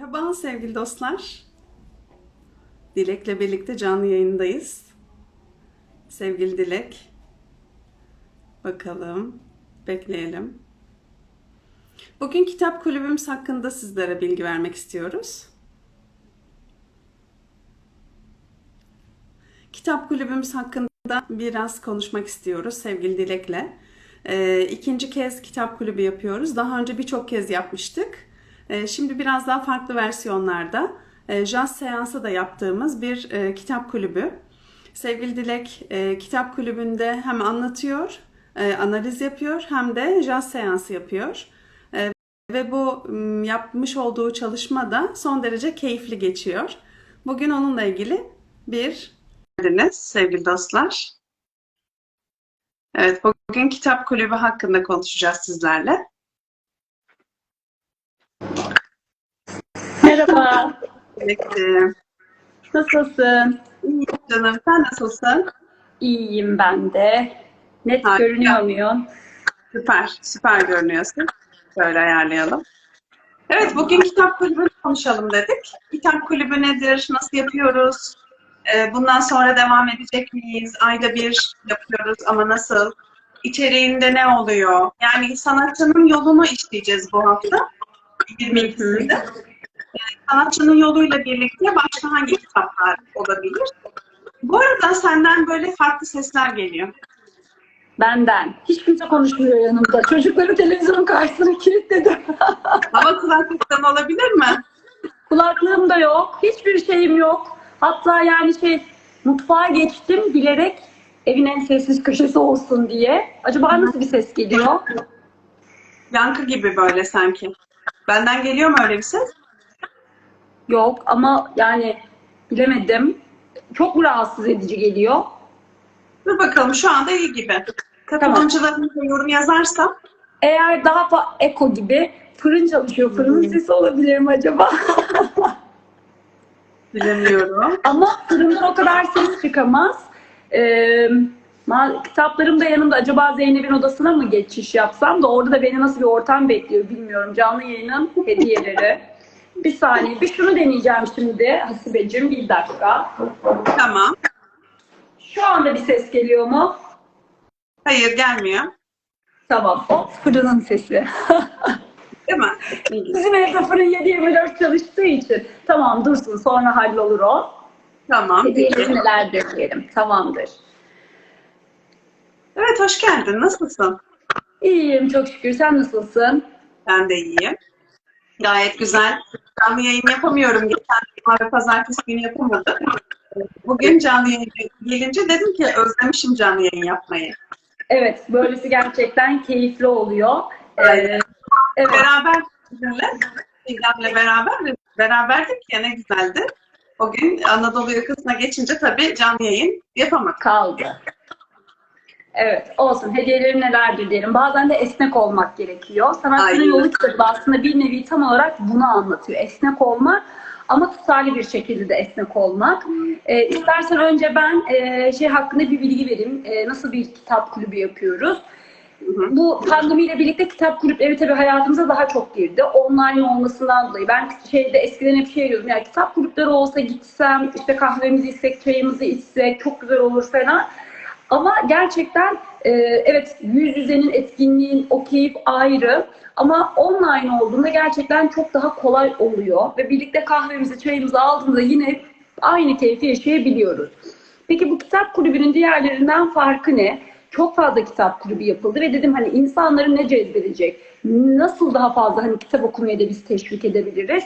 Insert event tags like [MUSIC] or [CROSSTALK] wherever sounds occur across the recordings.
Merhaba sevgili dostlar. Dilek'le birlikte canlı yayındayız. Sevgili Dilek. Bakalım. Bekleyelim. Bugün kitap kulübümüz hakkında sizlere bilgi vermek istiyoruz. Kitap kulübümüz hakkında biraz konuşmak istiyoruz sevgili Dilek'le. Ee, ikinci kez kitap kulübü yapıyoruz. Daha önce birçok kez yapmıştık. Ee, şimdi biraz daha farklı versiyonlarda e, jazz seansı da yaptığımız bir e, kitap kulübü. Sevgili Dilek e, kitap kulübünde hem anlatıyor, analiz yapıyor hem de jazz seansı yapıyor. Ve bu yapmış olduğu çalışma da son derece keyifli geçiyor. Bugün onunla ilgili bir geldiniz sevgili dostlar. Evet, bugün kitap kulübü hakkında konuşacağız sizlerle. Merhaba, nasılsın? iyiyim canım, sen nasılsın? İyiyim ben de. Net Harika. görünüyor muyum? Süper, süper görünüyorsun. Şöyle ayarlayalım. Evet, bugün kitap kulübünü konuşalım dedik. Kitap kulübü nedir, nasıl yapıyoruz? Ee, Bundan sonra devam edecek miyiz? Ayda bir yapıyoruz ama nasıl? İçeriğinde ne oluyor? Yani sanatçının yolunu işleyeceğiz bu hafta. 22'sinde. Sanatçının yoluyla birlikte başka hangi kitaplar olabilir? Bu arada senden böyle farklı sesler geliyor. Benden. Hiç kimse konuşmuyor yanımda. Çocukları televizyonun karşısına kilitledim. [LAUGHS] Hava kulaklıktan olabilir mi? Kulaklığım da yok. Hiçbir şeyim yok. Hatta yani şey mutfağa geçtim bilerek evin en sessiz köşesi olsun diye. Acaba nasıl bir ses geliyor? Yankı gibi böyle sanki. Benden geliyor mu öyle bir ses? Yok ama yani bilemedim. Çok rahatsız edici geliyor? Dur bakalım şu anda iyi gibi. Katılımcıların da yorum yazarsa Eğer daha fa- eko gibi fırın çalışıyor. Fırının sesi olabilir mi acaba? [LAUGHS] bilemiyorum. Ama fırından o kadar ses çıkamaz. Ee, kitaplarım da yanımda. Acaba Zeynep'in odasına mı geçiş yapsam da orada da beni nasıl bir ortam bekliyor bilmiyorum. Canlı yayının hediyeleri. [LAUGHS] Bir saniye. Bir şunu deneyeceğim şimdi. Hasibeciğim bir dakika. Tamam. Şu anda bir ses geliyor mu? Hayır gelmiyor. Tamam. O fırının sesi. [LAUGHS] Değil mi? Bizim evde fırın 7-24 çalıştığı için. Tamam dursun sonra hallolur o. Tamam. Hediyeleri nelerdir diyelim. Tamamdır. Evet hoş geldin. Nasılsın? İyiyim çok şükür. Sen nasılsın? Ben de iyiyim. Gayet güzel. Canlı yayın yapamıyorum. Geçen ve pazartesi günü yapamadım. Bugün canlı yayın gelince dedim ki özlemişim canlı yayın yapmayı. Evet, böylesi gerçekten keyifli oluyor. Ee, Evet. Beraber sizinle, İlham'la beraber beraberdik ya ne güzeldi. O gün Anadolu yakasına geçince tabii canlı yayın yapamadık. kaldı. Evet, olsun. Hediyelerim nelerdir diyelim. Bazen de esnek olmak gerekiyor. Sanatçının yolu kitabı aslında bir nevi tam olarak bunu anlatıyor. Esnek olmak ama tutarlı bir şekilde de esnek olmak. Ee, istersen önce ben e, şey hakkında bir bilgi vereyim. E, nasıl bir kitap kulübü yapıyoruz? Bu pandemiyle birlikte kitap kulüpleri tabii hayatımıza daha çok girdi. Online olmasından dolayı. Ben şeyde eskiden hep şey diyordum. Ya kitap kulüpleri olsa gitsem, işte kahvemizi içsek, çayımızı içsek çok güzel olur falan. Ama gerçekten e, evet yüz yüzenin etkinliğin o ayrı. Ama online olduğunda gerçekten çok daha kolay oluyor. Ve birlikte kahvemizi, çayımızı aldığımızda yine aynı keyfi yaşayabiliyoruz. Peki bu kitap kulübünün diğerlerinden farkı ne? Çok fazla kitap kulübü yapıldı ve dedim hani insanları ne cezbedecek? Nasıl daha fazla hani kitap okumaya da biz teşvik edebiliriz?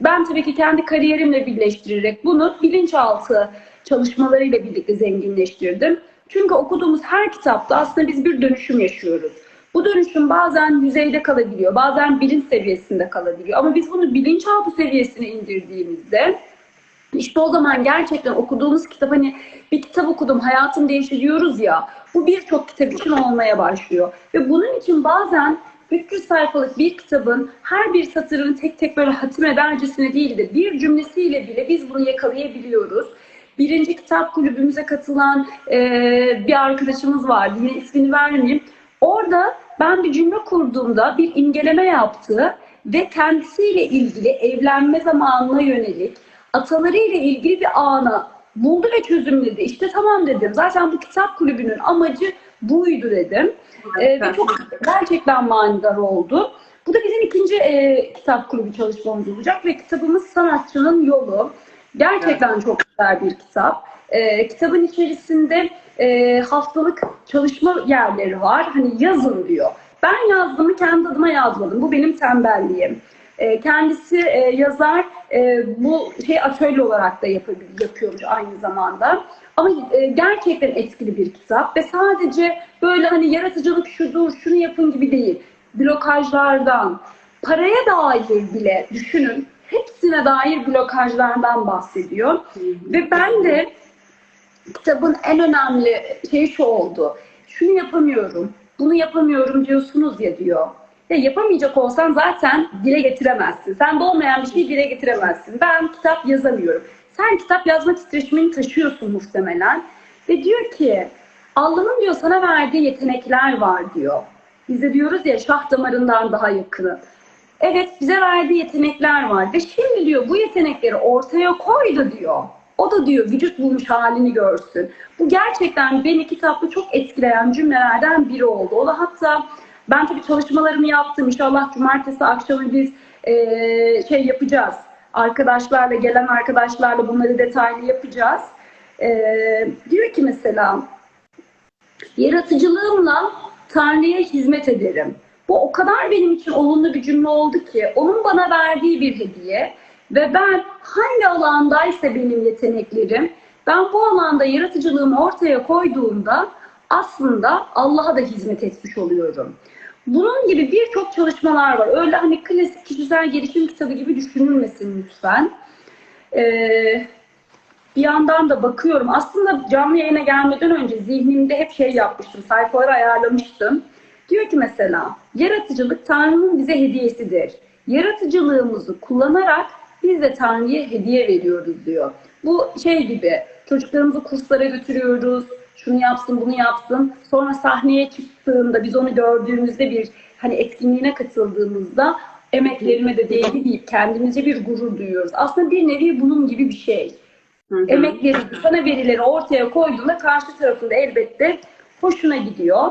Ben tabii ki kendi kariyerimle birleştirerek bunu bilinçaltı çalışmalarıyla birlikte zenginleştirdim. Çünkü okuduğumuz her kitapta aslında biz bir dönüşüm yaşıyoruz. Bu dönüşüm bazen yüzeyde kalabiliyor, bazen bilinç seviyesinde kalabiliyor. Ama biz bunu bilinçaltı seviyesine indirdiğimizde işte o zaman gerçekten okuduğumuz kitap hani bir kitap okudum hayatım değişti diyoruz ya bu birçok kitap için olmaya başlıyor. Ve bunun için bazen 300 sayfalık bir kitabın her bir satırını tek tek böyle hatim edercesine değil de bir cümlesiyle bile biz bunu yakalayabiliyoruz. Birinci kitap kulübümüze katılan eee, bir arkadaşımız vardı. Yine ismini vermeyeyim. Orada ben bir cümle kurduğumda bir imgeleme yaptı ve kendisiyle ilgili evlenme zamanına yönelik atalarıyla ilgili bir ana buldu ve çözümledi. İşte tamam dedim. Zaten bu kitap kulübünün amacı buydu dedim. Ee, ve çok gerçekten manidar oldu. Bu da bizim ikinci e, kitap kulübü çalışmamız olacak ve kitabımız Sanatçının Yolu. Gerçekten çok güzel bir kitap. Ee, kitabın içerisinde e, haftalık çalışma yerleri var. Hani yazın diyor. Ben yazdığımı kendi adıma yazmadım. Bu benim tembelliğim. E, kendisi e, yazar e, bu şey atölye olarak da yapab- yapıyormuş aynı zamanda. Ama e, gerçekten etkili bir kitap ve sadece böyle hani yaratıcılık şudur, şunu yapın gibi değil. Blokajlardan, paraya dair bile düşünün. Hepsine dair blokajlardan bahsediyor. Ve ben de kitabın en önemli şeyi şu oldu. Şunu yapamıyorum, bunu yapamıyorum diyorsunuz ya diyor. Ya yapamayacak olsan zaten dile getiremezsin. Sende olmayan bir şeyi dile getiremezsin. Ben kitap yazamıyorum. Sen kitap yazma titreşimini taşıyorsun muhtemelen. Ve diyor ki Allah'ın diyor sana verdiği yetenekler var diyor. Biz de diyoruz ya şah damarından daha yakını. Evet bize verdiği yetenekler var ve şimdi diyor bu yetenekleri ortaya koy da diyor. O da diyor vücut bulmuş halini görsün. Bu gerçekten beni kitapta çok etkileyen cümlelerden biri oldu. O da hatta ben tabii çalışmalarımı yaptım. İnşallah cumartesi akşamı biz eee, şey yapacağız. Arkadaşlarla, gelen arkadaşlarla bunları detaylı yapacağız. Eee, diyor ki mesela yaratıcılığımla Tanrı'ya hizmet ederim. Bu o kadar benim için olumlu bir cümle oldu ki onun bana verdiği bir hediye ve ben hangi alandaysa benim yeteneklerim ben bu alanda yaratıcılığımı ortaya koyduğumda aslında Allah'a da hizmet etmiş oluyorum. Bunun gibi birçok çalışmalar var. Öyle hani klasik kişisel gelişim kitabı gibi düşünülmesin lütfen. Ee, bir yandan da bakıyorum. Aslında canlı yayına gelmeden önce zihnimde hep şey yapmıştım. Sayfaları ayarlamıştım. Diyor ki mesela yaratıcılık Tanrı'nın bize hediyesidir. Yaratıcılığımızı kullanarak biz de Tanrı'ya hediye veriyoruz diyor. Bu şey gibi çocuklarımızı kurslara götürüyoruz. Şunu yapsın bunu yapsın. Sonra sahneye çıktığında biz onu gördüğümüzde bir hani etkinliğine katıldığımızda emeklerime de değdi deyip kendimize bir gurur duyuyoruz. Aslında bir nevi bunun gibi bir şey Hı hı. emekleri, sana verileri ortaya koyduğunda karşı tarafında elbette hoşuna gidiyor.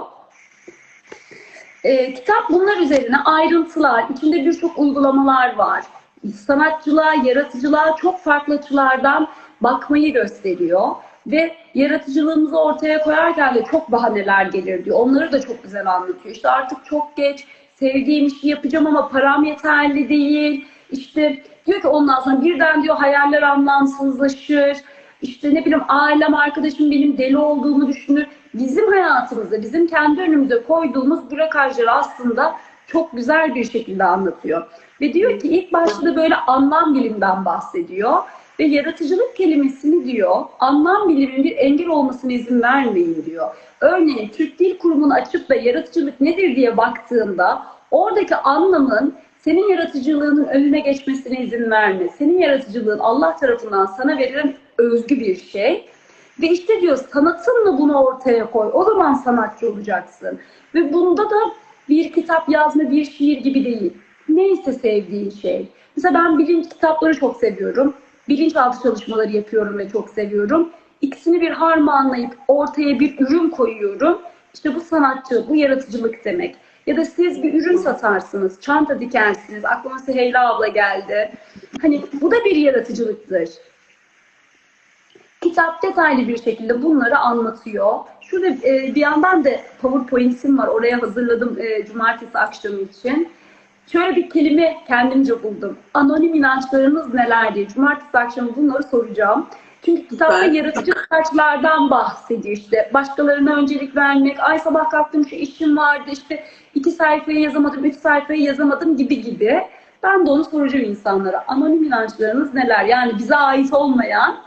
Ee, kitap bunlar üzerine ayrıntılar, içinde birçok uygulamalar var. Sanatçılığa, yaratıcılığa çok farklı açılardan bakmayı gösteriyor. Ve yaratıcılığımızı ortaya koyarken de çok bahaneler gelir diyor. Onları da çok güzel anlatıyor. İşte artık çok geç, sevdiğim işi yapacağım ama param yeterli değil. İşte diyor ki ondan sonra birden diyor hayaller anlamsızlaşır. İşte ne bileyim ailem, arkadaşım benim deli olduğumu düşünür. Bizim hayatımızda, bizim kendi önümüze koyduğumuz blokajları aslında çok güzel bir şekilde anlatıyor. Ve diyor ki ilk başta böyle anlam bilimden bahsediyor. Ve yaratıcılık kelimesini diyor, anlam bilimin bir engel olmasına izin vermeyin diyor. Örneğin Türk Dil Kurumu'nu açıp da yaratıcılık nedir diye baktığında oradaki anlamın senin yaratıcılığının önüne geçmesine izin verme. Senin yaratıcılığın Allah tarafından sana verilen özgü bir şey. Ve işte diyor sanatınla bunu ortaya koy. O zaman sanatçı olacaksın. Ve bunda da bir kitap yazma, bir şiir gibi değil. Neyse sevdiğin şey. Mesela ben bilinç kitapları çok seviyorum. Bilinçaltı çalışmaları yapıyorum ve çok seviyorum. İkisini bir harmanlayıp ortaya bir ürün koyuyorum. İşte bu sanatçı, bu yaratıcılık demek. Ya da siz bir ürün satarsınız, çanta dikersiniz. Aklıma Süheyla abla geldi. Hani bu da bir yaratıcılıktır. Kitap detaylı bir şekilde bunları anlatıyor. Şurada e, bir yandan da PowerPoint'im var. Oraya hazırladım e, cumartesi akşamı için. Şöyle bir kelime kendimce buldum. Anonim inançlarınız neler diye. Cumartesi akşamı bunları soracağım. Çünkü kitapta Ben- yaratıcı saçlardan bahsediyor işte. Başkalarına öncelik vermek, ay sabah kalktım şu işim vardı işte iki sayfayı yazamadım, üç sayfayı yazamadım gibi gibi. Ben de onu soracağım insanlara. Anonim inançlarınız neler? Yani bize ait olmayan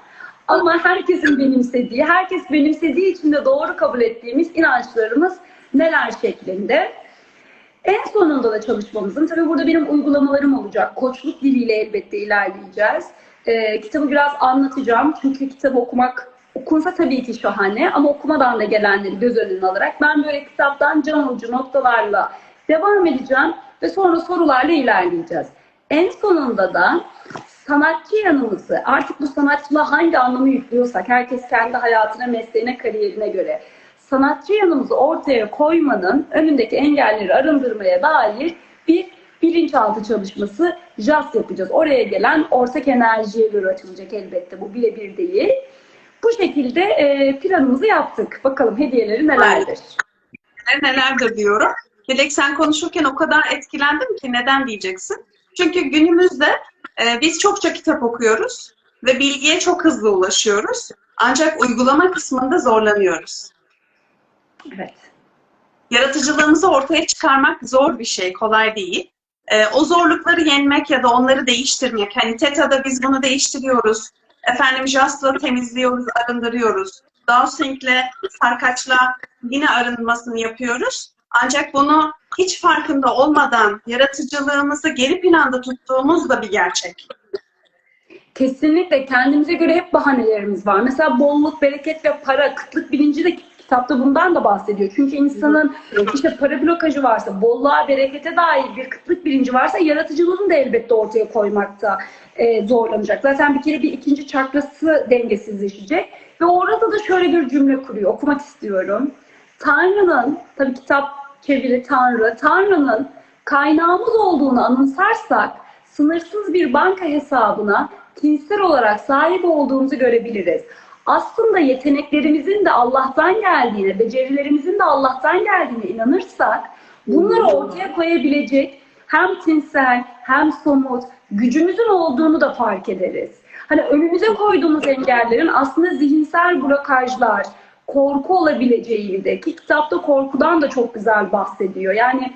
ama herkesin benimsediği, herkes benimsediği için de doğru kabul ettiğimiz inançlarımız neler şeklinde. En sonunda da çalışmamızın, tabii burada benim uygulamalarım olacak. Koçluk diliyle elbette ilerleyeceğiz. Ee, kitabı biraz anlatacağım. Çünkü kitabı okumak, okunsa tabii ki şahane ama okumadan da gelenleri göz önüne alarak ben böyle kitaptan can alıcı noktalarla devam edeceğim. ve sonra sorularla ilerleyeceğiz. En sonunda da sanatçı yanımızı artık bu sanatçılığa hangi anlamı yüklüyorsak herkes kendi hayatına, mesleğine, kariyerine göre sanatçı yanımızı ortaya koymanın önündeki engelleri arındırmaya dair bir bilinçaltı çalışması JAS yapacağız. Oraya gelen ortak enerjiye göre açılacak elbette. Bu birebir değil. Bu şekilde e, planımızı yaptık. Bakalım hediyeleri nelerdir? nelerdir diyorum. Dilek sen konuşurken o kadar etkilendim ki neden diyeceksin? Çünkü günümüzde e, biz çokça kitap okuyoruz ve bilgiye çok hızlı ulaşıyoruz. Ancak uygulama kısmında zorlanıyoruz. Evet. Yaratıcılığımızı ortaya çıkarmak zor bir şey, kolay değil. E, o zorlukları yenmek ya da onları değiştirmek. Hani TETA'da biz bunu değiştiriyoruz. Efendim JAS'la temizliyoruz, arındırıyoruz. Dowsing'le, sarkaçla yine arınmasını yapıyoruz. Ancak bunu hiç farkında olmadan yaratıcılığımızı geri planda tuttuğumuz da bir gerçek. Kesinlikle kendimize göre hep bahanelerimiz var. Mesela bolluk, bereket ve para, kıtlık bilinci de kitapta bundan da bahsediyor. Çünkü insanın işte para blokajı varsa, bolluğa, berekete dair bir kıtlık bilinci varsa yaratıcılığını da elbette ortaya koymakta e, zorlanacak. Zaten bir kere bir ikinci çakrası dengesizleşecek. Ve orada da şöyle bir cümle kuruyor. Okumak istiyorum. Tanrı'nın, tabii kitap çeviri Tanrı, Tanrı'nın kaynağımız olduğunu anımsarsak sınırsız bir banka hesabına tinsel olarak sahip olduğumuzu görebiliriz. Aslında yeteneklerimizin de Allah'tan geldiğine, becerilerimizin de Allah'tan geldiğine inanırsak bunları ortaya koyabilecek hem tinsel hem somut gücümüzün olduğunu da fark ederiz. Hani önümüze koyduğumuz engellerin aslında zihinsel blokajlar, korku olabileceğini de ki kitapta korkudan da çok güzel bahsediyor. Yani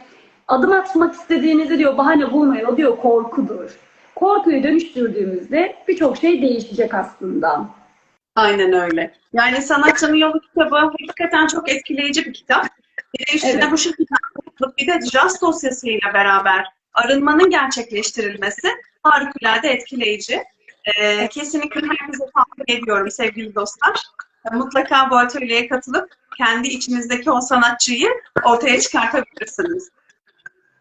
adım atmak istediğinizde diyor bahane bulmayın o diyor korkudur. Korkuyu dönüştürdüğümüzde birçok şey değişecek aslında. Aynen öyle. Yani Sanatçının Yolu kitabı hakikaten çok etkileyici bir kitap. Bir de üstüne Evet. bu şekilde bir de JAS dosyasıyla beraber arınmanın gerçekleştirilmesi harikulade etkileyici. Ee, kesinlikle herkese tavsiye ediyorum sevgili dostlar. Mutlaka bu atölyeye katılıp kendi içinizdeki o sanatçıyı ortaya çıkartabilirsiniz.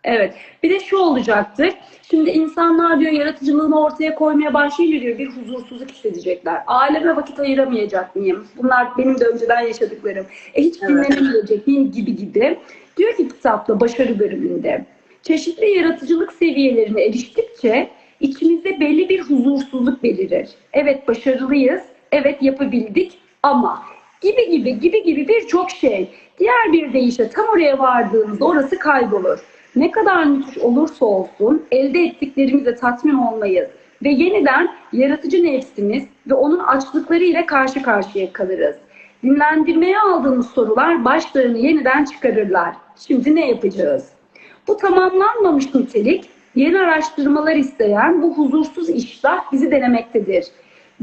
Evet. Bir de şu olacaktır. Şimdi insanlar diyor yaratıcılığını ortaya koymaya başlayınca diyor bir huzursuzluk hissedecekler. Aileme vakit ayıramayacak mıyım? Bunlar benim de önceden yaşadıklarım. E hiç dinlenemeyecek miyim gibi gibi. Diyor ki kitapta başarı bölümünde. Çeşitli yaratıcılık seviyelerine eriştikçe içimizde belli bir huzursuzluk belirir. Evet başarılıyız. Evet yapabildik ama gibi gibi gibi gibi birçok şey. Diğer bir deyişle tam oraya vardığımızda orası kaybolur. Ne kadar müthiş olursa olsun elde ettiklerimizle tatmin olmayız ve yeniden yaratıcı nefsimiz ve onun açlıkları ile karşı karşıya kalırız. Dinlendirmeye aldığımız sorular başlarını yeniden çıkarırlar. Şimdi ne yapacağız? Bu tamamlanmamış nitelik yeni araştırmalar isteyen bu huzursuz iştah bizi denemektedir.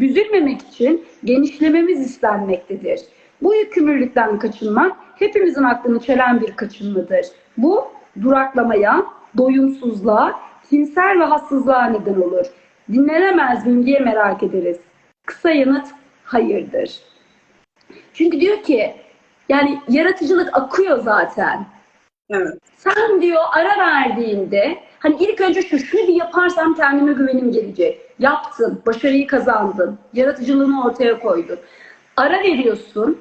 Büzülmemek için genişlememiz istenmektedir. Bu yükümlülükten kaçınmak hepimizin aklını çelen bir kaçınmadır. Bu duraklamaya, doyumsuzluğa, tinsel ve hassızlığa neden olur. Dinlenemez miyim diye merak ederiz. Kısa yanıt hayırdır. Çünkü diyor ki yani yaratıcılık akıyor zaten. Evet. Sen diyor ara verdiğinde hani ilk önce şu şunu bir yaparsam kendime güvenim gelecek. Yaptın, başarıyı kazandın, yaratıcılığını ortaya koydun. Ara veriyorsun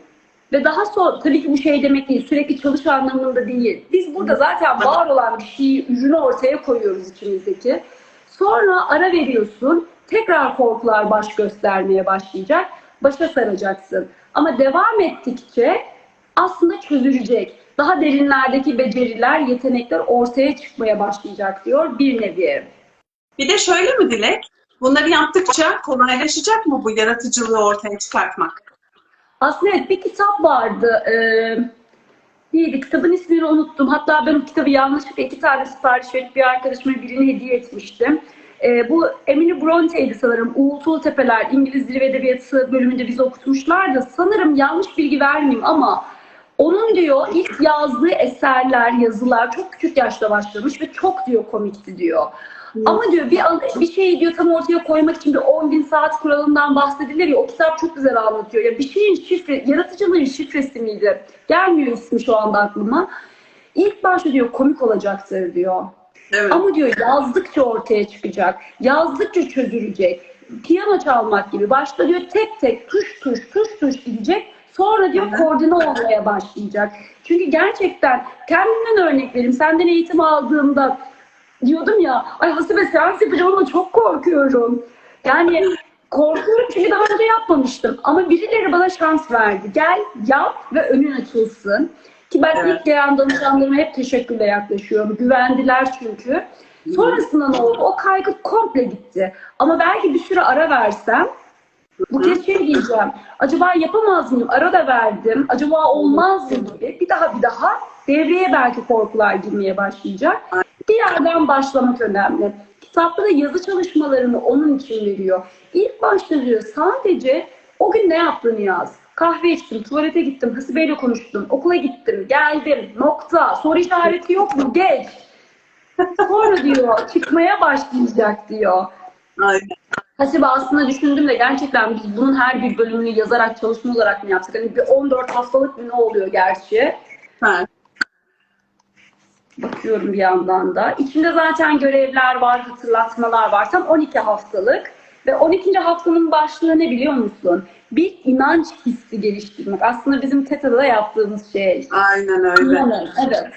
ve daha sonra tabii ki bu şey demek değil, sürekli çalış anlamında değil. Biz burada zaten var olan bir şeyi, ürünü ortaya koyuyoruz içimizdeki. Sonra ara veriyorsun, tekrar korkular baş göstermeye başlayacak, başa saracaksın. Ama devam ettikçe aslında çözülecek. Daha derinlerdeki beceriler, yetenekler ortaya çıkmaya başlayacak diyor bir nevi. Bir de şöyle mi Dilek? Bunları yaptıkça kolaylaşacak mı bu yaratıcılığı ortaya çıkartmak? Aslında evet bir kitap vardı. Ee, neydi? Kitabın ismini unuttum. Hatta ben o kitabı yanlışlıkla iki tane sipariş verip bir arkadaşıma birini hediye etmiştim. Ee, bu Emily Bronte'ydi sanırım. Uğultulu Tepeler İngiliz Dili ve Edebiyatı bölümünde bizi okutmuşlar da sanırım yanlış bilgi vermeyeyim ama onun diyor ilk yazdığı eserler, yazılar çok küçük yaşta başlamış ve çok diyor komikti diyor. Ama diyor bir, bir şeyi diyor tam ortaya koymak için bir 10 bin saat kuralından bahsedilir ya o kitap çok güzel anlatıyor. Ya bir şeyin şifre, yaratıcılığın şifresi miydi? Gelmiyor ismi şu anda aklıma. İlk başta diyor komik olacaktır diyor. Evet. Ama diyor yazdıkça ortaya çıkacak. Yazdıkça çözülecek. Piyano çalmak gibi. Başta diyor tek tek tuş tuş tuş tuş gidecek. Sonra diyor koordine olmaya başlayacak. Çünkü gerçekten kendimden örnek vereyim. Senden eğitim aldığımda diyordum ya ay Hasibe seans yapacağım ama çok korkuyorum. Yani korkuyorum çünkü daha önce yapmamıştım. Ama birileri bana şans verdi. Gel yap ve önün açılsın. Ki ben Evet. ilk gelen danışanlarıma hep teşekkürle yaklaşıyorum. Güvendiler çünkü. Sonrasında ne oldu? O kaygı komple gitti. Ama belki bir süre ara versem bu kez şey diyeceğim. Acaba yapamaz mıyım? Ara da verdim. Acaba olmaz mı gibi. Bir daha bir daha devreye belki korkular girmeye başlayacak. Bir yerden başlamak önemli. Kitapta da yazı çalışmalarını onun için veriyor. İlk başta diyor sadece o gün ne yaptığını yaz. Kahve içtim, tuvalete gittim, Hasibe'yle konuştum, okula gittim, geldim, nokta, soru işareti yok mu? Geç. Sonra diyor çıkmaya başlayacak diyor. Aynen. Hasibe aslında düşündüm de gerçekten biz bunun her bir bölümünü yazarak çalışma olarak mı yaptık? Hani bir 14 haftalık mı ne oluyor gerçi? Ha. Bakıyorum bir yandan da. İçinde zaten görevler var, hatırlatmalar var. Tam 12 haftalık. Ve 12. haftanın başlığı ne biliyor musun? Bir inanç hissi geliştirmek. Aslında bizim TETA'da yaptığımız şey. Aynen öyle. İnanın, evet.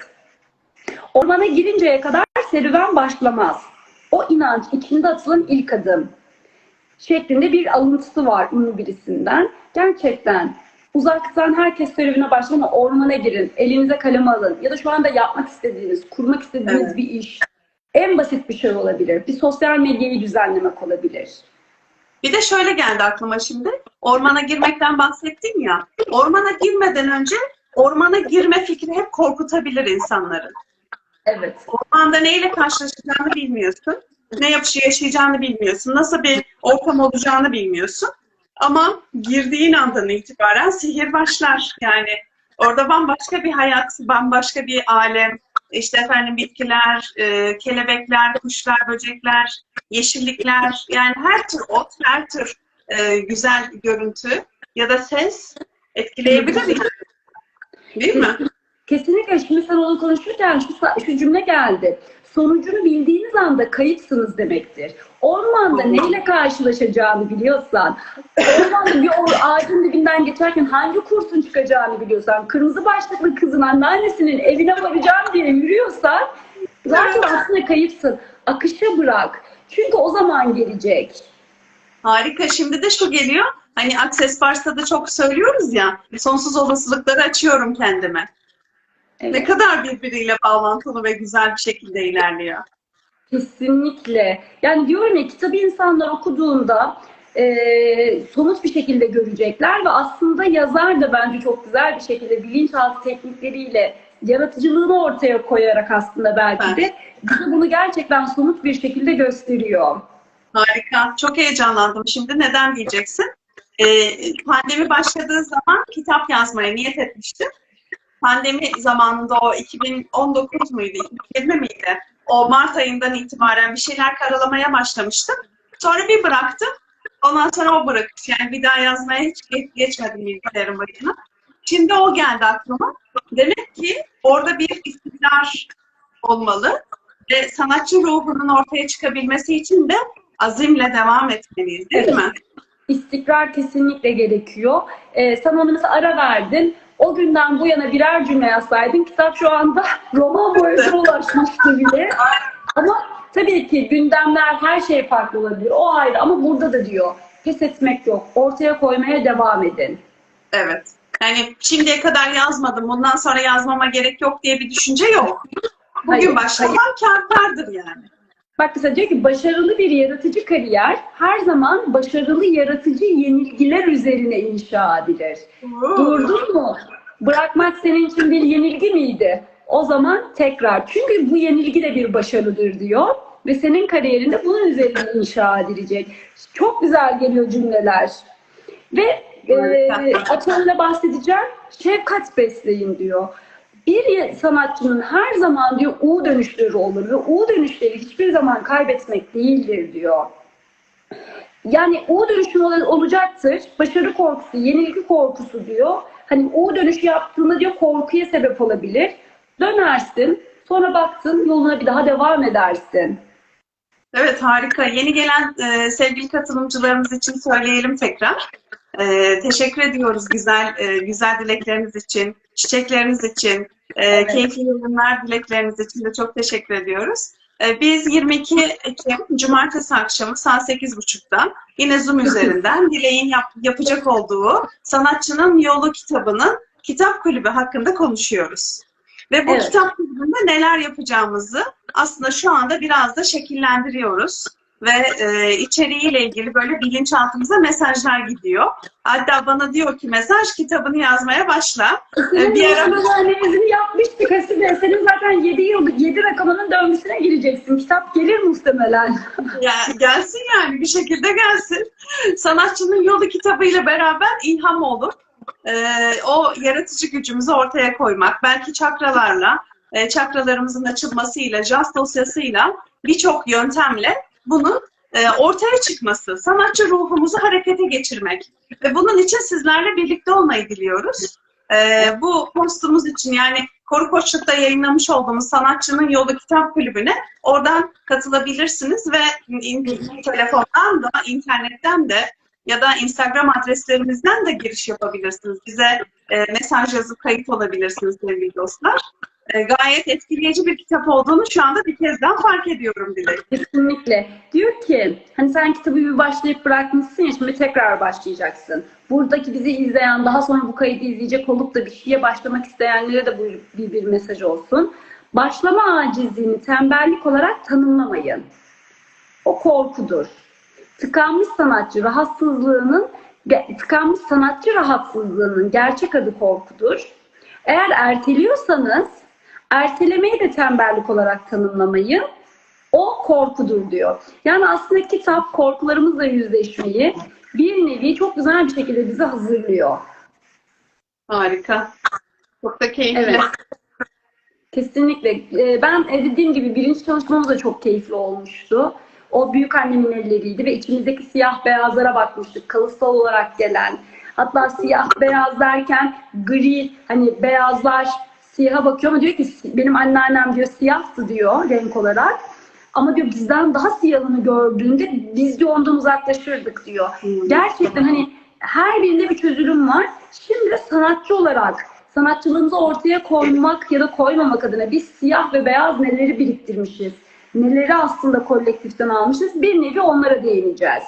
Ormana girinceye kadar serüven başlamaz. O inanç içinde atılan ilk adım şeklinde bir alıntısı var ünlü birisinden. Gerçekten uzaktan herkes serüvene başlama ormana girin, elinize kalem alın ya da şu anda yapmak istediğiniz, kurmak istediğiniz Evet. bir iş. En basit bir şey olabilir. Bir sosyal medyayı düzenlemek olabilir. Bir de şöyle geldi aklıma şimdi. Ormana girmekten bahsettin ya. Ormana girmeden önce ormana girme fikri hep korkutabilir insanları. Evet. Ormanda neyle karşılaşacağını bilmiyorsun. Ne yapışı yaşayacağını bilmiyorsun. Nasıl bir ortam olacağını bilmiyorsun. Ama girdiğin andan itibaren sihir başlar. Yani orada bambaşka bir hayat, bambaşka bir alem. İşte efendim bitkiler, e, kelebekler, kuşlar, böcekler, yeşillikler. Yani her tür ot, her tür e, güzel görüntü ya da ses etkileyebilir. Değil mi? Kesinlikle şimdi sen onu konuşurken şu, şu cümle geldi. Sonucunu bildiğiniz anda kayıpsınız demektir. Ormanda neyle karşılaşacağını biliyorsan, ormanda bir or- ağacın dibinden geçerken hangi kurtun çıkacağını biliyorsan, kırmızı başlıklı kızın anneannesinin evine varacağım diye yürüyorsan zaten aslında kayıpsın. Akışa bırak. Çünkü o zaman gelecek. Harika. Şimdi de şu geliyor. Hani Access Bars'ta da çok söylüyoruz ya. Sonsuz olasılıkları açıyorum kendime. Ne Evet. kadar birbiriyle bağlantılı ve güzel bir şekilde ilerliyor. Kesinlikle. Yani diyorum ya kitabı insanlar okuduğunda e, somut bir şekilde görecekler ve aslında yazar da bence çok güzel bir şekilde bilinçaltı teknikleriyle yaratıcılığını ortaya koyarak aslında belki de bize bunu gerçekten somut bir şekilde gösteriyor. Harika. Çok heyecanlandım. Şimdi neden diyeceksin? Ee, pandemi başladığı zaman kitap yazmaya niyet etmiştim. Pandemi zamanında o 2019 muydu, 2020 miydi? O Mart ayından itibaren bir şeyler karalamaya başlamıştım. Sonra bir bıraktım. Ondan sonra o bırakış. Yani bir daha yazmaya hiç ge- geçmedim bilgilerin başına. Şimdi o geldi aklıma. Demek ki orada bir istikrar olmalı ve sanatçı ruhunun ortaya çıkabilmesi için de azimle devam etmeliyiz değil Evet. mi? İstikrar kesinlikle gerekiyor. Ee, sen mesela ara verdin. O günden bu yana birer cümle yazsaydın kitap şu anda [LAUGHS] roman boyutuna ulaşmıştı bile. Ama tabii ki gündemler her şey farklı olabilir. O ayrı ama burada da diyor pes etmek yok. Ortaya koymaya devam edin. Evet. Yani şimdiye kadar yazmadım, bundan sonra yazmama gerek yok diye bir düşünce yok. Bugün Hayır, başlaman kârdardır yani. Bak mesela diyor ki başarılı bir yaratıcı kariyer her zaman başarılı yaratıcı yenilgiler üzerine inşa edilir. Durdun mu? Bırakmak senin için bir yenilgi miydi? O zaman tekrar. Çünkü bu yenilgi de bir başarıdır diyor. Ve senin kariyerinde bunun üzerine inşa edilecek. Çok güzel geliyor cümleler. Ve e, atölye bahsedeceğim. Şefkat besleyin diyor. Bir sanatçının her zaman diyor U dönüşleri olur ve U dönüşleri hiçbir zaman kaybetmek değildir diyor. Yani U dönüşü ol- olacaktır. Başarı korkusu, yenilgi korkusu diyor. Hani U dönüşü yaptığında diyor korkuya sebep olabilir. Dönersin, Sonra baktın yoluna bir daha devam edersin. Evet harika. Yeni gelen e, sevgili katılımcılarımız için söyleyelim tekrar. E, teşekkür ediyoruz güzel e, güzel dilekleriniz için, çiçekleriniz için, e, Evet. keyifli yorumlar dilekleriniz için de çok teşekkür ediyoruz. E, biz 22 Ekim Cumartesi akşamı saat 8.30'da yine Zoom [LAUGHS] üzerinden Dileğin yap- yapacak olduğu Sanatçının Yolu kitabının kitap kulübü hakkında konuşuyoruz. Ve bu Evet. kitap kulübünde neler yapacağımızı aslında şu anda biraz da şekillendiriyoruz ve e, içeriğiyle ilgili böyle bilinçaltımıza mesajlar gidiyor. Hatta bana diyor ki mesaj kitabını yazmaya başla. Senin bir ara- analizini yapmıştık Hasibe. Senin zaten 7 yıllık 7 rakamının döngüsüne gireceksin. Kitap gelir muhtemelen. [LAUGHS] Ya, gelsin yani bir şekilde gelsin. Sanatçının Yolu kitabıyla beraber ilham olur. E, o yaratıcı gücümüzü ortaya koymak, belki çakralarla, e, çakralarımızın açılmasıyla, jazz dosyasıyla birçok yöntemle bunun e, ortaya çıkması, sanatçı ruhumuzu harekete geçirmek. Ve bunun için sizlerle birlikte olmayı diliyoruz. E, bu postumuz için yani Koru Koçluk'ta yayınlamış olduğumuz Sanatçının Yolu Kitap Kulübü'ne oradan katılabilirsiniz ve telefondan da, internetten de ya da Instagram adreslerimizden de giriş yapabilirsiniz. Bize e, mesaj yazıp kayıt olabilirsiniz sevgili dostlar. E, gayet etkileyici bir kitap olduğunu şu anda bir kez daha fark ediyorum Dilek. Kesinlikle. Diyor ki hani sen kitabı bir başlayıp bırakmışsın ya şimdi tekrar başlayacaksın. Buradaki bizi izleyen daha sonra bu kaydı izleyecek olup da bir şeye başlamak isteyenlere de bu bir, bir mesaj olsun. Başlama acizliğini tembellik olarak tanımlamayın. O korkudur. Tıkanmış sanatçı rahatsızlığının tıkanmış sanatçı rahatsızlığının gerçek adı korkudur. Eğer erteliyorsanız ertelemeyi de tembellik olarak tanımlamayın. O korkudur diyor. Yani aslında kitap korkularımızla yüzleşmeyi bir nevi çok güzel bir şekilde bize hazırlıyor. Harika. Çok da keyifli. Evet. Kesinlikle. Ee, Ben dediğim gibi birinci çalışmamız da çok keyifli olmuştu. O büyük annemin elleriydi ve içimizdeki siyah beyazlara bakmıştık. Kalıtsal olarak gelen. Hatta siyah beyaz derken gri hani beyazlar siyaha bakıyor ama diyor ki benim anneannem diyor siyahtı diyor renk olarak. Ama diyor bizden daha siyahını gördüğünde biz diyor ondan uzaklaşırdık diyor. Hmm. Gerçekten hani her birinde bir çözülüm var. Şimdi sanatçı olarak sanatçılığımızı ortaya koymak ya da koymamak adına biz siyah ve beyaz neleri biriktirmişiz. Neleri aslında kolektiften almışız. Bir nevi onlara değineceğiz.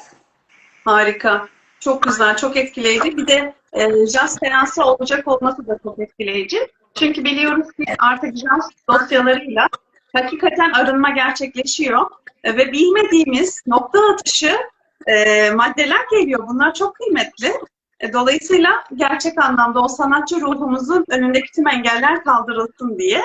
Harika. Çok güzel, çok etkileyici. Bir de e, jazz seansı olacak olması da çok etkileyici. Çünkü biliyoruz ki artık jazz dosyalarıyla hakikaten arınma gerçekleşiyor. E, ve bilmediğimiz nokta atışı e, maddeler geliyor. Bunlar çok kıymetli. E, dolayısıyla gerçek anlamda o sanatçı ruhumuzun önündeki tüm engeller kaldırılsın diye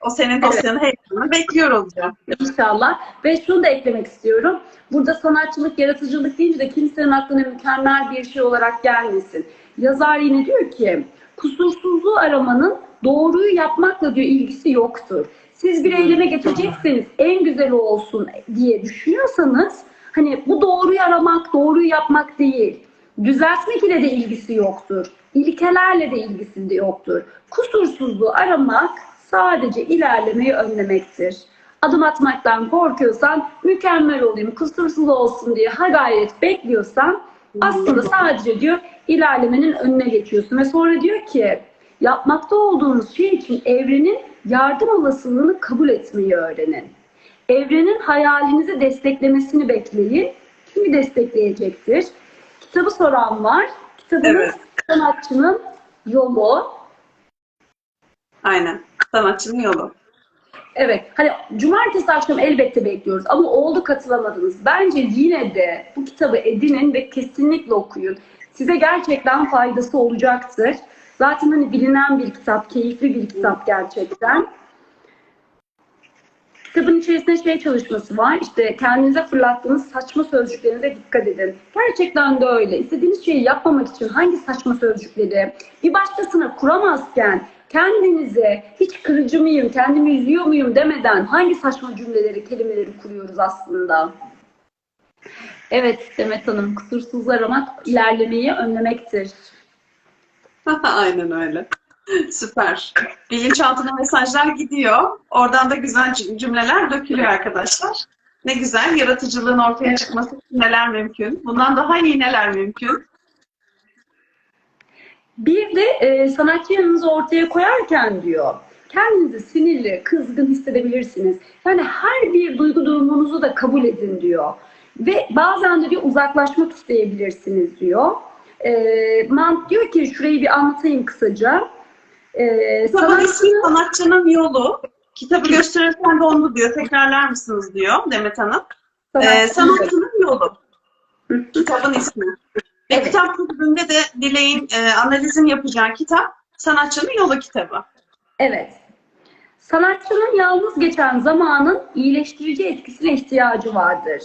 o senin dosyanı heyecanla bekliyor olacağım. İnşallah. Ve şunu da eklemek istiyorum. Burada sanatçılık, yaratıcılık deyince de kimsenin aklına mükemmel bir şey olarak gelmesin. Yazar yine diyor ki, kusursuzluğu aramanın doğruyu yapmakla diyor ilgisi yoktur. Siz bir eyleme geçecekseniz en güzeli olsun diye düşünüyorsanız hani bu doğruyu aramak, doğruyu yapmak değil. Düzeltmek ile de ilgisi yoktur. İlkelerle de ilgisi de yoktur. Kusursuzluğu aramak sadece ilerlemeyi önlemektir. Adım atmaktan korkuyorsan mükemmel olayım, kusursuz olsun diye ha gayret bekliyorsan aslında sadece diyor ilerlemenin önüne geçiyorsun. Ve sonra diyor ki yapmakta olduğunuz şey için evrenin yardım olasılığını kabul etmeyi öğrenin. Evrenin hayalinizi desteklemesini bekleyin. Kimi destekleyecektir? Kitabı soran var. Kitabımız Evet. sanatçının yolu. Aynen. Sanatçının yolu. Evet. Hani cumartesi akşam elbette bekliyoruz ama oldu katılamadınız. Bence yine de bu kitabı edinin ve kesinlikle okuyun. Size gerçekten faydası olacaktır. Zaten hani bilinen bir kitap, keyifli bir kitap gerçekten. Kitabın içerisinde şey çalışması var. İşte kendinize fırlattığınız saçma sözcüklerinize dikkat edin. Gerçekten de öyle. İstediğiniz şeyi yapmamak için hangi saçma sözcükleri bir başkasına kuramazken kendinize hiç kırıcı mıyım, kendimi üzüyor muyum demeden hangi saçma cümleleri, kelimeleri kuruyoruz aslında? Evet Demet Hanım, kusursuz aramak ilerlemeyi önlemektir. [LAUGHS] Aynen öyle. Süper. Bilinçaltına mesajlar gidiyor. Oradan da güzel cüm- cümleler dökülüyor arkadaşlar. Ne güzel. Yaratıcılığın ortaya çıkması için neler mümkün? Bundan daha iyi neler mümkün? Bir de e, sanatçı ortaya koyarken diyor, kendinizi sinirli, kızgın hissedebilirsiniz. Yani her bir duygu durumunuzu da kabul edin diyor. Ve bazen de diyor uzaklaşmak isteyebilirsiniz diyor. E, Mant diyor ki şurayı bir anlatayım kısaca. E, Kitabın ismi Sanatçının Yolu. Kitabı gösterirken de onu diyor. Tekrarlar mısınız diyor Demet Hanım. Ee, sanatçı- Sanatçının Yolu. Kitabın ismi. Ve Evet. kitap kulübünde de Dilek'in e, analizini yapacağı kitap Sanatçının Yolu kitabı. Evet. Sanatçının yalnız geçen zamanın iyileştirici etkisine ihtiyacı vardır.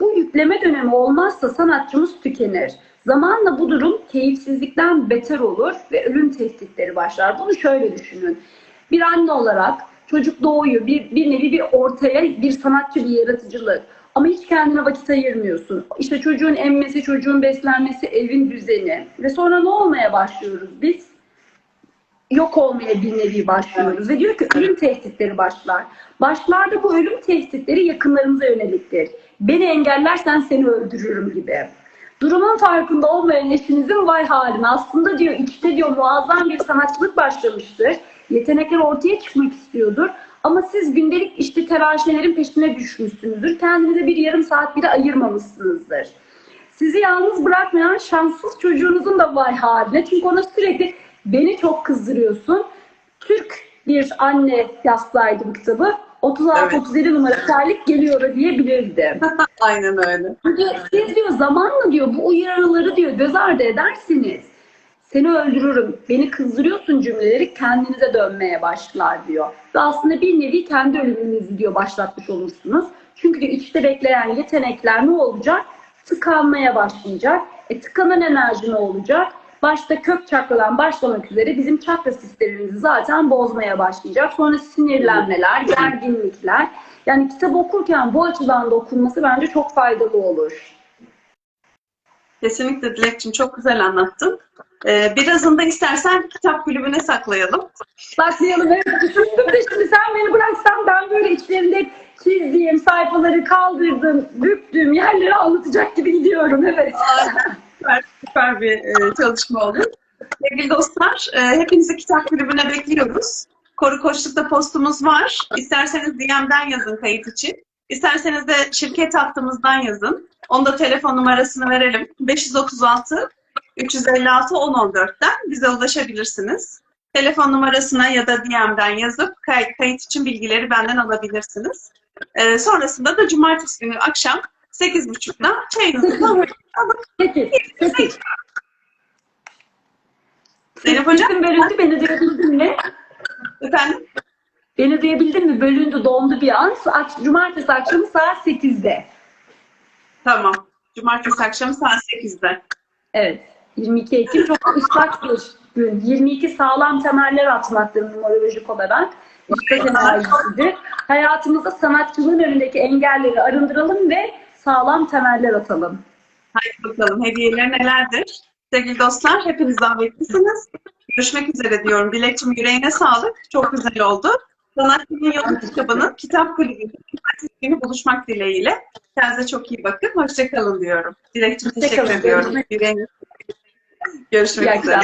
Bu yükleme dönemi olmazsa sanatçımız tükenir. Zamanla bu durum keyifsizlikten beter olur ve ölüm tehditleri başlar. Bunu şöyle düşünün. Bir anne olarak çocuk doğuyor, bir, bir nevi bir ortaya bir sanatçı bir yaratıcılık. Ama hiç kendine vakit ayırmıyorsun. İşte çocuğun emmesi, çocuğun beslenmesi, evin düzeni. Ve sonra ne olmaya başlıyoruz biz? yok olmaya bir nevi başlıyoruz. Ve diyor ki ölüm tehditleri başlar. Başlarda bu ölüm tehditleri yakınlarımıza yöneliktir. Beni engellersen seni öldürürüm gibi. Durumun farkında olmayan eşinizin vay haline. Aslında diyor içte diyor muazzam bir sanatçılık başlamıştır. Yetenekler ortaya çıkmak istiyordur. Ama siz gündelik işte telaşelerin peşine düşmüşsünüzdür. Kendinize bir yarım saat bile ayırmamışsınızdır. Sizi yalnız bırakmayan şanssız çocuğunuzun da vay haline. Çünkü ona sürekli beni çok kızdırıyorsun. Türk bir anne yazsaydı bu kitabı 36-37 numara terlik geliyor diyebilirdi. [LAUGHS] Aynen öyle. Diyor, siz diyor zamanla diyor bu uyarıları diyor göz ardı edersiniz. Seni öldürürüm, beni kızdırıyorsun cümleleri kendinize dönmeye başlar diyor. Ve aslında bir nevi kendi ölümünüzü diyor başlatmış olursunuz. Çünkü diyor içte bekleyen yetenekler ne olacak? Tıkanmaya başlayacak. E tıkanan enerji ne olacak? Başta kök çakradan başlamak üzere bizim çakra sistemimizi zaten bozmaya başlayacak. Sonra sinirlenmeler, gerginlikler. Yani kitap okurken bu açıdan da okunması bence çok faydalı olur. Kesinlikle Dilek'cim çok güzel anlattın. Ee, birazını da istersen kitap kulübüne saklayalım. Saklayalım. Evet, düşündüm de şimdi sen beni bıraksan ben böyle içlerinde çizdiğim sayfaları kaldırdım, büktüğüm yerleri anlatacak gibi gidiyorum. Evet. Süper, süper bir e, çalışma oldu. Sevgili dostlar, e, hepinizi kitap kulübüne bekliyoruz. Koru Koçluk'ta postumuz var. İsterseniz DM'den yazın kayıt için. İsterseniz de şirket hattımızdan yazın. Onda telefon numarasını verelim. 536 356 1014'ten bize ulaşabilirsiniz. Telefon numarasına ya da DM'den yazıp kayıt, kayıt için bilgileri benden alabilirsiniz. E, sonrasında da cumartesi günü akşam 8.30'da çayınızı Peki. Peki. Zeynep Hocam, Sesim bölündü. Beni duyabildin mi? efendim? Beni duyabildin mi? Bölündü, dondu bir an. Cumartesi akşamı saat 8'de. Tamam. Cumartesi akşamı saat 8'de. Evet. 22 Ekim çok ıslak bir gün. 22 sağlam temeller atmaktır numerolojik olarak. İşte enerjisidir. Hayatımızda sanatçılığın önündeki engelleri arındıralım ve sağlam temeller atalım. Haydi bakalım hediyeler nelerdir? Sevgili dostlar hepiniz davetlisiniz. Görüşmek üzere diyorum. Dilekçim yüreğine sağlık. Çok güzel oldu. Sanatçının Yolu kitabının kitap günü buluşmak dileğiyle. Kendinize çok iyi bakın. Hoşçakalın diyorum. Dilekçim teşekkür ediyorum. Yüreğine Görüşmek üzere.